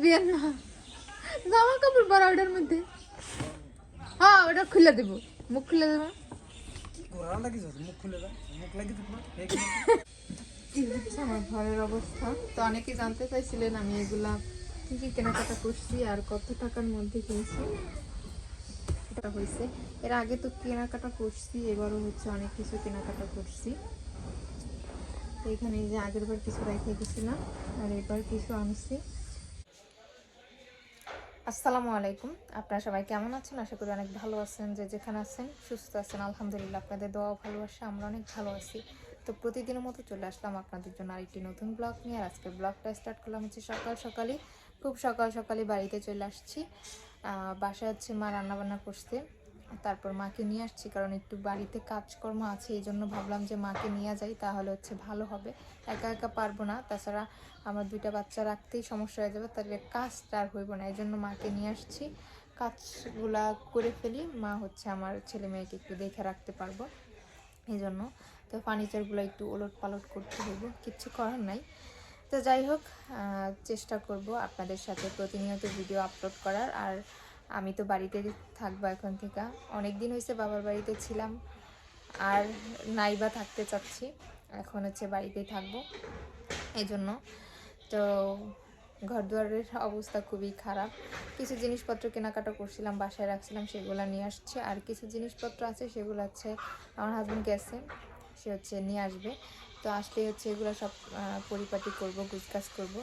বিয়ের না জামা কাপড় পরা ওটার মধ্যে হ্যাঁ ওটা খুলে দেবো মুখ খুলে দেবো আমার ঘরের অবস্থা তো অনেকে জানতে চাইছিলেন আমি এগুলা কি কি কেনাকাটা করছি আর কত টাকার মধ্যে কিনছি এটা হয়েছে এর আগে তো কেনাকাটা করছি এবারও হচ্ছে অনেক কিছু কেনাকাটা করছি তো এখানে এই যে আগের বার কিছু রেখে গেছিলাম আর এবার কিছু আনছি আসসালামু আলাইকুম। আপনারা সবাই কেমন আছেন? আশা করি অনেক ভালো আছেন। যে যেখানে আছেন, সুস্থ আছেন। আলহামদুলিল্লাহ, আপনাদের দোয়া ভালোবাসা আমরা অনেক ভালো আছি। তো প্রতিদিনের মতো চলে আসলাম আপনাদের জন্য আরেকটি নতুন ব্লগ নিয়ে। আর আজকে ব্লগটা স্টার্ট করলাম হচ্ছে সকাল সকালই। খুব সকাল সকালই বাড়িতে চলে আসছি। বাসায় হচ্ছে মা রান্নাবান্না করতে তারপর মাকে নিয়ে আসছি, কারণ একটু বাড়িতে কাজকর্ম আছে, এই জন্য ভাবলাম যে মাকে নিয়ে যাই, তাহলে হচ্ছে ভালো হবে। একা একা পারব না, তাছাড়া আমার দুইটা বাচ্চা রাখতেই সমস্যা হয়ে যাবে, তাহলে কাজটা আর হইব না, এই জন্য মাকে নিয়ে আসছি। কাজগুলা করে ফেলি, মা হচ্ছে আমার ছেলে মেয়েকে একটু দেখে রাখতে পারব, এই জন্য। তো ফার্নিচারগুলো একটু ওলট পালট করতে হইব, কিচ্ছু করার নাই। তো যাই হোক চেষ্টা করব আপনাদের সাথে প্রতিনিয়ত ভিডিও আপলোড করার, আর আমি তো বাড়িতে থাকব এখন থেকে। অনেক দিন হয়েছে বাবার বাড়িতে ছিলাম, আর নাইবা থাকতে চাচ্ছি, এখন হচ্ছে বাড়িতেই থাকব। এই জন্য তো ঘর দুয়ারের অবস্থা খুবই খারাপ। কিছু জিনিসপত্র কেনাকাটা করছিলাম, বাসায় রাখছিলাম, সেগুলো নিয়ে আসছে। আর কিছু জিনিসপত্র আছে, সেগুলো হচ্ছে আমার হাজব্যান্ড গেছে, সে হচ্ছে নিয়ে আসবে। তো আসলেই হচ্ছে এগুলো সব পরিপাটি করব গুজকাজ করব।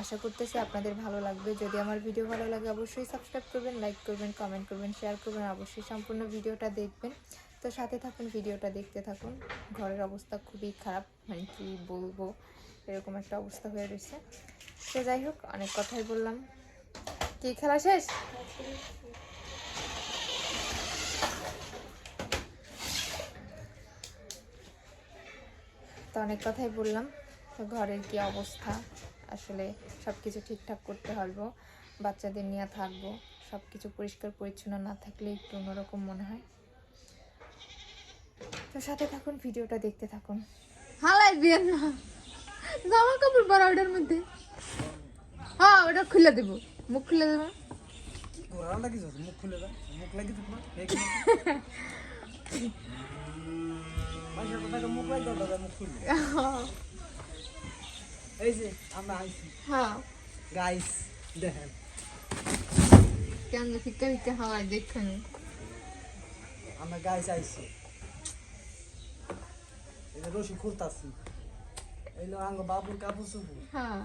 আশা করতেছি আপনাদের ভালো লাগবে। যদি আমার ভিডিও ভালো লাগে, অবশ্যই সাবস্ক্রাইব করবেন লাইক করবেন কমেন্ট করবেন শেয়ার করবেন অবশ্যই সম্পূর্ণ ভিডিওটা দেখবেন। তো সাথে থাকুন ভিডিওটা দেখতে থাকুন। ঘরের অবস্থা খুবই খারাপ মানে কি বলব, এরকম একটা অবস্থা হয়ে রয়েছে। তো যাই হোক, অনেক কথাই বললাম। কি, খেলা শেষ? তো অনেক কথাই বললাম তো ঘরের কি অবস্থা? আসলে সব কিছু ঠিকঠাক করতে পারব বাচ্চাদের নিয়ে থাকব সব কিছু পরিষ্কার পরিচ্ছন্ন না থাকলে একটু অন্যরকম মনে হয়। তো সাথে থাকুন ভিডিওটা দেখতে থাকুন। হালাই বিয়ের না জামা কাপড় পরা ওটার মধ্যে। হ্যাঁ ওটা খুলে দেবো। মুখ খুলে দেবো। মুখ খুলে দেয় মুখ কোথায় মুখ লাগিয়ে মুখ খুললে এই যে আমরা আইছি। হ্যাঁ। গাইস দেখেন। কেন ফিকা ফিকা হাওয়ায় দেখছেন আমরা গাইস আইছি। এটা রশি খুলতাছি। এইলো আঙ্গ বাবুর কাপড় চুপুর হ্যাঁ।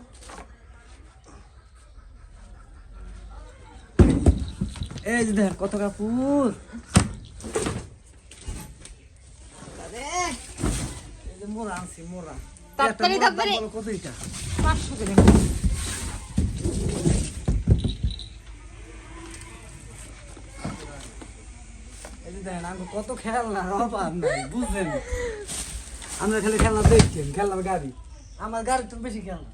এই যে দেখেন কত কাপড়। মোরা আনছি মোরা তাড়াতাড়ি, তাড়াতাড়ি। কত এটা? করে। খেলনা অভাব নাই বুঝলেন? আমরা খালি খেলনা দেখছেন খেলনার গাড়ি। আমার গাড়ি তো বেশি খেলনা।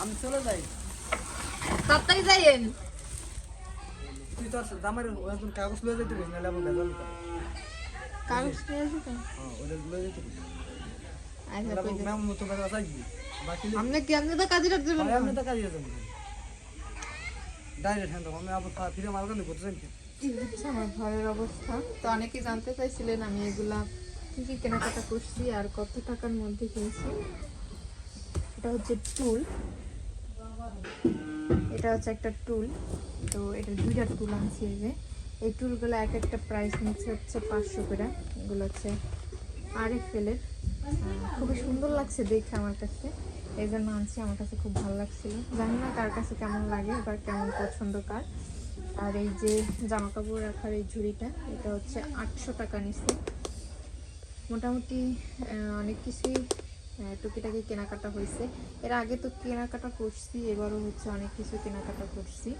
আমি চলে যাই। তাড়াতাড়ি যাইয়েন। তুই তো আসলে আমার এখন কাগজ লয়ে যেতে পারিস নাহলে আমার ভেজাল দিতে হবে। কাগজ তো? হ্যাঁ ওটা লয়ে যেতে আচ্ছা কই। মতো বাকি আপনি কি আপনি তো কাজে রাখতে তো কাজে যাবেন ডাইরেক্ট আমি আবার ফিরে মালগানি করতে চাই আমার ঘরের অবস্থা? তো অনেকে জানতে চাইছিলেন আমি এগুলা কি কি কেনাকাটা করছি আর কত টাকার মধ্যে কিনছি। এটা হচ্ছে টুল। এটা হচ্ছে একটা টুল। তো এটা দুইটা টুল আনছি এই যে। এই টুলগুলো এক একটা প্রাইস নিচ্ছে হচ্ছে পাঁচশো করে। এগুলো হচ্ছে আর আরেক ফেলের খুবই সুন্দর লাগছে দেখে আমার কাছে। এই জন্য আনছি, আমার কাছে খুব ভালো লাগছিল। জানি না কার কাছে কেমন লাগে বা কেমন পছন্দ কার। আর এই যে জামা কাপড় রাখার এই ঝুড়িটা, এটা হচ্ছে আটশো টাকা নিচ্ছে। মোটামুটি অনেক কিছুই টুকিটাকি কেনাকাটা হয়েছে। এর আগে তো কেনাকাটা করছি, এবারও হচ্ছে অনেক কিছু কেনাকাটা করছি।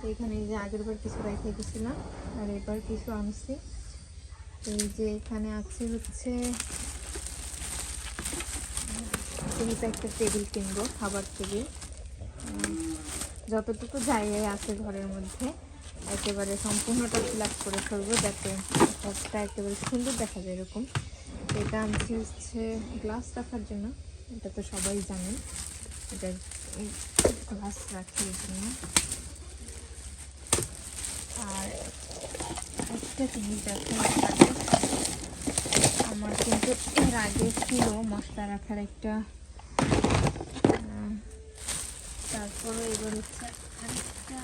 তো এখানে এই যে আগের বার কিছু রেখে গেছিলাম আর এবার কিছু আনছি। তো এই যে এখানে আছে হচ্ছে যেহেতু একটা টেবিল কিনবো, খাবার টেবিল। যতটুকু জায়গায় আছে ঘরের মধ্যে, একেবারে সম্পূর্ণটা ফিল আপ করে ফেলব যাতে ঘরটা একেবারে সুন্দর দেখা যায় এরকম। এটা আনছি হচ্ছে গ্লাস রাখার জন্য, এটা তো সবাই জানে এটা গ্লাস রাখি জন্য। আর একটা জিনিস দেখো এখানে আমার কিন্তু এর আগে ছিল মশলা রাখার একটা তারপরে এবার হচ্ছে আরেকটা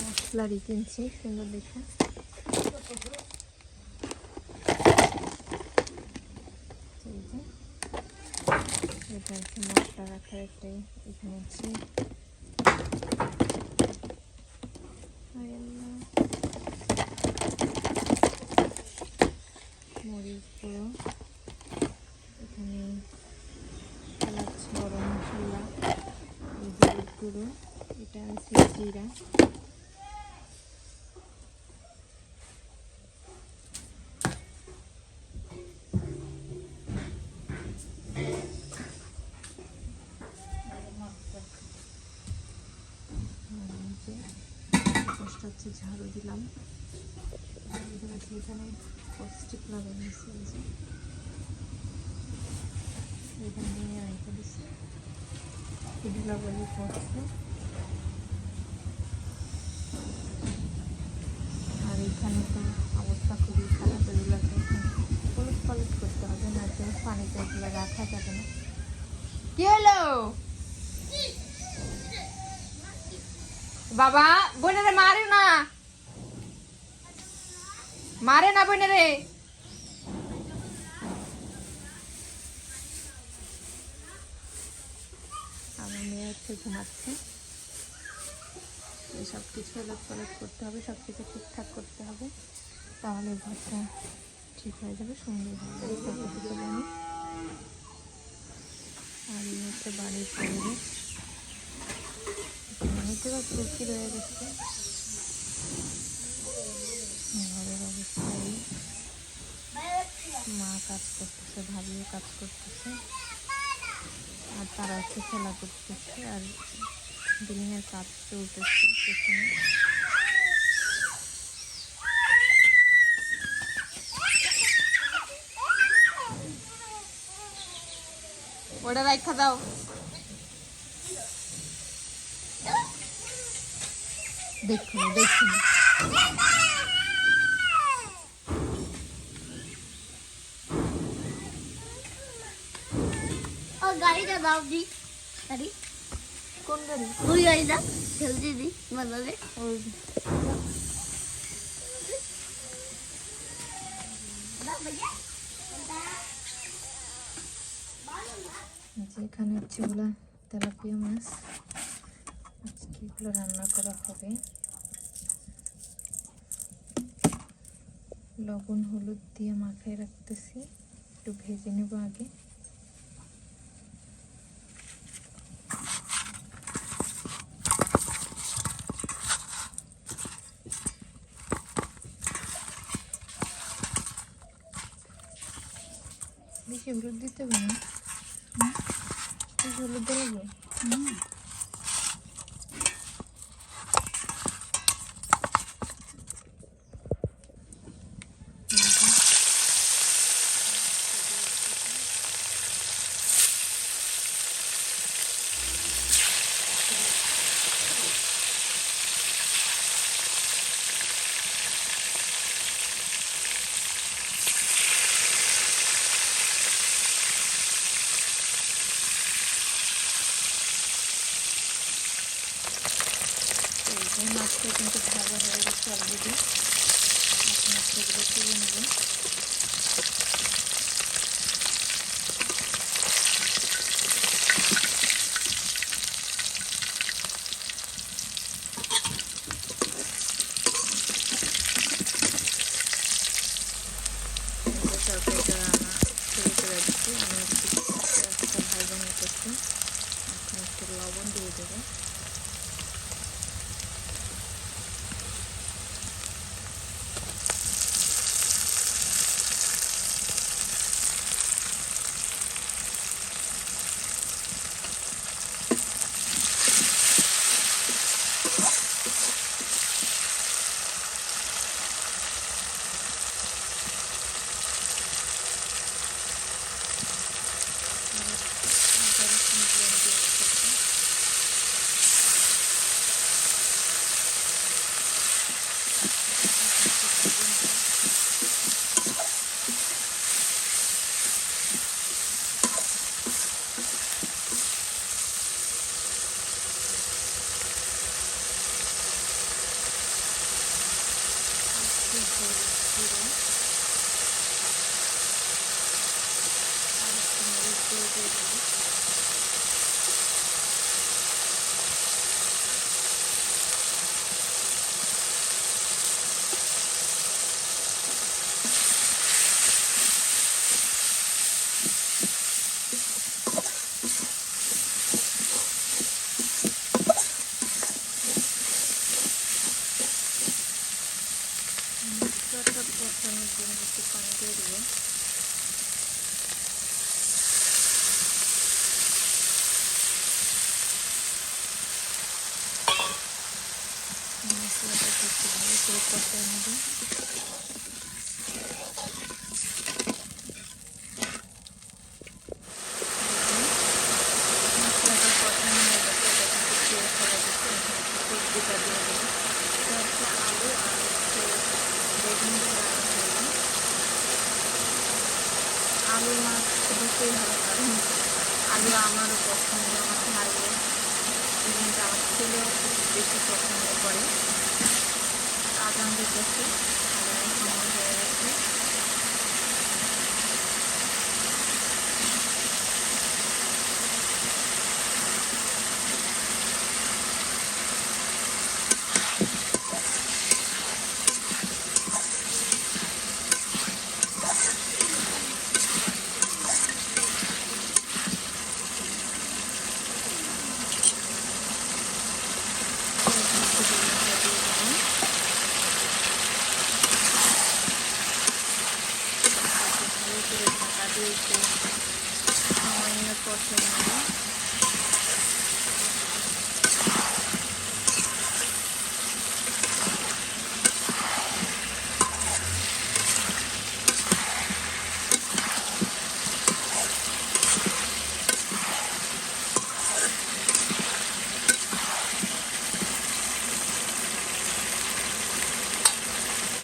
মশলারই কিনছি, সুন্দর দেখে এটা হচ্ছে মশলা রাখার একটাই, এখানে হচ্ছে। হায় গুঁড়ো এখানে এলাচ গরম মশলা গুঁড়ো এটা আছে জিরা ঝাড়ু দিলাম এখানে পড়ছে আর এখানে তো অবস্থা খুবই খারাপ এগুলোকে করতে হবে না তো পানিতে এগুলো রাখা যাবে না। কি হলো? বাবা, বোনেরে মারে না। মারে না বোনেরে আমার মেয়ে হচ্ছে ঘুমাচ্ছে। সব কিছু এলোট পালট করতে হবে, সব কিছু ঠিকঠাক করতে হবে। তাহলে ঘরটা ঠিক হয়ে যাবে, সুন্দর দেখতে আর এই হচ্ছে বাড়ির পরিবেশ। বা চুলকি রয়ে গেছে ঘরের অবস্থা এই মা কাজ করতেছে ভাবিও কাজ করতেছে। আর তারা হচ্ছে খেলা করতেছে আর বিল্ডিংয়ের কাজ চলতেছে ওটা রাখা দাও। দেখুন দেখুন। গাড়িটা দাও দি। গাড়ি। কোন গাড়ি ওই গাড়িটা। খেলতে দি বাজারে ওই এখানে হচ্ছে ওগুলো তেলাপিয়া মাছ আজকে এগুলো রান্না করা হবে। লবণ হলুদ দিয়ে মাখায় রাখতেছি। একটু ভেজে নেব আগে। বেশি হলুদ দিতে হবে না এই মাছটা কিন্তু ভাজা হয়ে গেছে অলরেডি এখন মাছগুলো তুলে নেব 음, 아, 이렇게 뭐 이렇게 이렇게 মশলাটাকে একটু ভালো করে কষাই নেব মশলাটা কষানো আলু মাছ দিতেই হবে কারণ আলু আমারও পছন্দ, আমার ভাইয়ের। ইভেন্ট আমার খুব বেশি পছন্দ করে। আজ আমাদের আজানের